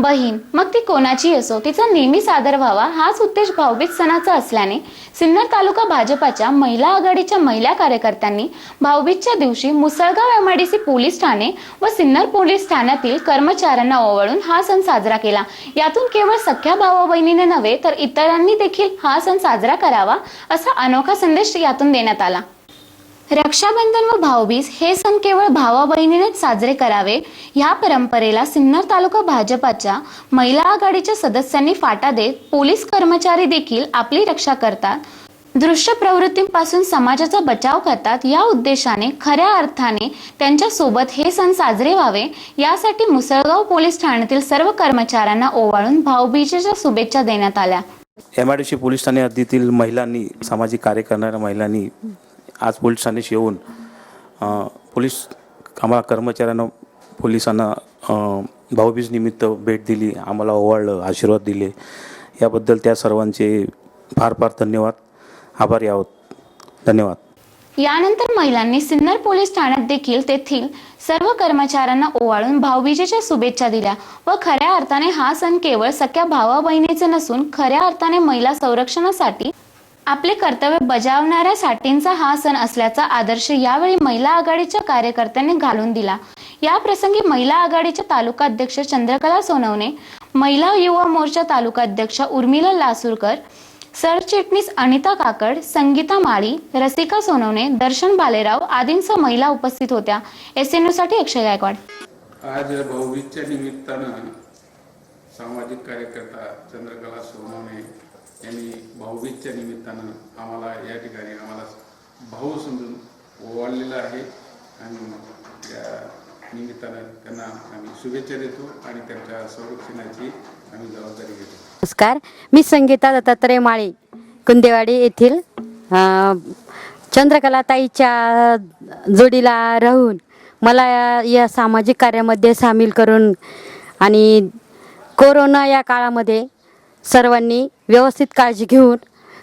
बहीण मग ती कोणाची असो तिचा नेहमी सादर व्हावा हाच उद्देश भाऊबीज सणाचा असल्याने सिन्नर तालुका भाजपाच्या महिला आघाडीच्या महिला कार्यकर्त्यांनी भाऊबीजच्या दिवशी मुसळगाव एमआयडीसी पोलीस ठाणे व सिन्नर पोलीस ठाण्यातील कर्मचाऱ्यांना ओवाळून हा सण साजरा केला. यातून केवळ सख्या भावा बहिणीने नव्हे तर इतरांनी देखील हा सण साजरा करावा असा अनोखा संदेश यातून देण्यात आला. रक्षाबंधन व भाऊबीज हे सण केवळ भावा बहिणीनेच साजरे करावे या परंपरेला सिन्नर तालुका भाजपाच्या महिला आघाडीच्या सदस्यांनी फाटा देत पोलीस कर्मचारी देखील आपली रक्षा करतात. दृश्य प्रवृत्तींपासून समाजाचा बचाव करतात या उद्देशाने खऱ्या अर्थाने त्यांच्यासोबत हे सण साजरे व्हावे. यासाठी मुसळगाव पोलीस ठाण्यातील सर्व कर्मचाऱ्यांना ओवाळून भाऊबीजेच्या शुभेच्छा देण्यात आल्या. एमआयडीसी पोलीस ठाणे हद्दीतील महिलांनी सामाजिक कार्य करणाऱ्या महिलांनी आज पोलीस ठाण्याशी येऊन पोलीस आम्हाला कर्मचाऱ्यांना पोलिसांना भाऊबीजनिमित्त भाऊबीज निमित्त भेट दिली आम्हाला ओवाळलं आशीर्वाद दिले. याबद्दल त्या सर्वांचे फार फार धन्यवाद. आभारी आहोत. धन्यवाद. यानंतर महिलांनी सिन्नर पोलीस ठाण्यात देखील तेथील सर्व कर्मचाऱ्यांना ओवाळून भाऊबीजेच्या शुभेच्छा दिल्या व खऱ्या अर्थाने हा सण केवळ सख्या भावा बहिणीचे नसून खऱ्या अर्थाने महिला संरक्षणासाठी आपले कर्तव्य बजावणाऱ्या साठींचा हा सण असल्याचा आदर्श यावेळी महिला आघाडीच्या कार्यकर्त्यांनी घालून दिला. या प्रसंगी महिला आघाडीच्या तालुका अध्यक्ष चंद्रकला सोनवणे महिला युवा मोर्चा तालुका अध्यक्ष उर्मिला लासूरकर सरचिटणीस अनिता काकड संगीता माळी रसिका सोनवणे दर्शन बालेराव आदींसह महिला उपस्थित होत्या. एससाठी अक्षय गायकवाड. आज भाऊबीजच्या निमित्तानं सामाजिक कार्यकर्ता चंद्रकला सोनवणे यांनी भाऊबीजच्या निमित्तानं आम्हाला या ठिकाणी आम्हाला भाऊ समजून ओवाळलेलं आहे. आणि त्या निमित्तानं त्यांना आम्ही शुभेच्छा देतो आणि त्यांच्या संरक्षणाची आम्ही जबाबदारी घेतो. नमस्कार. मी संगीता दत्तात्रय माळी कुंदेवाडी येथील चंद्रकलाताईच्या जोडीला राहून मला या- या सामाजिक कार्यामध्ये सामील करून आणि कोरोना या काळामध्ये सर्वांनी व्यवस्थित काळजी घेऊन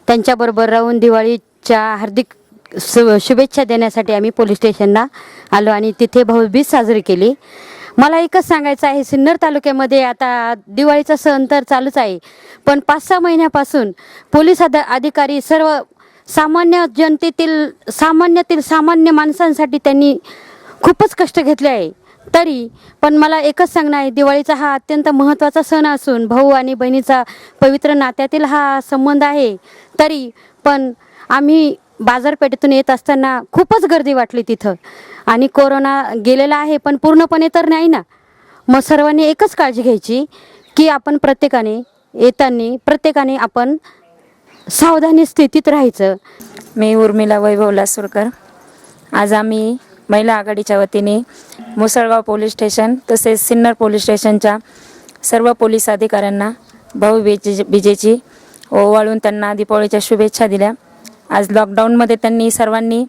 त्यांच्याबरोबर राहून दिवाळीच्या हार्दिक शु शुभेच्छा देण्यासाठी आम्ही पोलीस स्टेशनला आलो आणि तिथे भाऊबीज साजरी केली. मला एकच सांगायचं आहे सिन्नर तालुक्यामध्ये आता दिवाळीचा सण तर चालूच आहे पण पाच सहा महिन्यापासून पोलीस अध अधिकारी सर्व सामान्य जनतेतील सामान्यातील सामान्य माणसांसाठी त्यांनी खूपच कष्ट घेतले आहे. तरी पण मला एकच सांगणं आहे दिवाळीचा हा अत्यंत महत्त्वाचा सण असून भाऊ आणि बहिणीचा पवित्र नात्यातील हा संबंध आहे. तरी पण आम्ही बाजारपेठेतून येत असताना खूपच गर्दी वाटली तिथं. आणि कोरोना गेलेला आहे पण पूर्णपणे तर नाही ना. मग सर्वांनी एकच काळजी घ्यायची की आपण प्रत्येकाने येताना प्रत्येकाने आपण सावधानी स्थितीत राहायचं. मी उर्मिला वैभव लासूरकर आज आम्ही महिला आघाडीच्या वतीने मुसळगाव पोलीस स्टेशन तसेच सिन्नर पोलीस स्टेशनच्या सर्व पोलीस अधिकाऱ्यांना भाऊ बीजे बीजेची ओवाळून त्यांना दीपावलीच्या शुभेच्छा दिल्या. आज लॉकडाऊनमध्ये त्यांनी सर्वांनी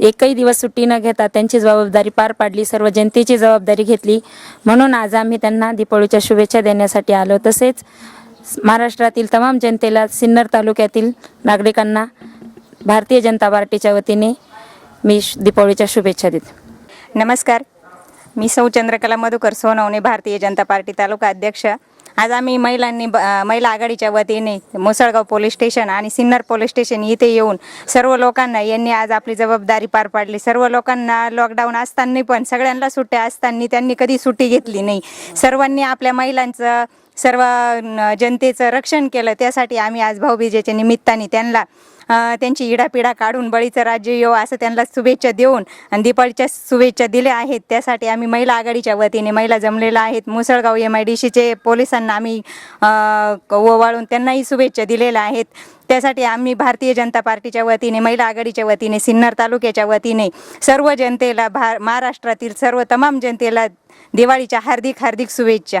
एकही दिवस सुट्टी न घेता त्यांची जबाबदारी पार पाडली सर्व जनतेची जबाबदारी घेतली. म्हणून आज आम्ही त्यांना दीपावलीच्या शुभेच्छा देण्यासाठी आलो. तसेच महाराष्ट्रातील तमाम जनतेला सिन्नर तालुक्यातील नागरिकांना भारतीय जनता पार्टीच्या वतीने मी श- दीपावलीच्या शुभेच्छा देते. नमस्कार. मी सौ चंद्रकला मधुकर सोनवणे भारतीय जनता पार्टी तालुका अध्यक्ष. आज आम्ही महिलांनी ब- महिला आघाडीच्या वतीने मुसळगाव पोलीस स्टेशन आणि सिन्नर पोलीस स्टेशन इथे येऊन सर्व लोकांना यांनी आज आपली जबाबदारी पार पाडली. सर्व लोकांना लॉकडाऊन असताना पण सगळ्यांना सुट्ट्या असताना त्यांनी कधी सुट्टी घेतली नाही. सर्वांनी आपल्या महिलांचं सर्व जनतेचं रक्षण केलं. त्यासाठी आम्ही आज भाऊबीजेच्या निमित्ताने त्यांना त्यांची इडापिडा काढून बळीचं राज्य येऊ असं त्यांना शुभेच्छा देऊन आणि दीपावलीच्या शुभेच्छा दिल्या आहेत. त्यासाठी आम्ही महिला आघाडीच्या वतीने महिला जमलेल्या आहेत. मुसळगाव एम आय डी सीचे पोलिसांना आम्ही ओवाळून त्यांनाही शुभेच्छा दिलेल्या आहेत. त्यासाठी आम्ही भारतीय जनता पार्टीच्या वतीने महिला आघाडीच्या वतीने सिन्नर तालुक्याच्या वतीने सर्व जनतेला भार महाराष्ट्रातील सर्व तमाम जनतेला दिवाळीच्या हार्दिक हार्दिक शुभेच्छा.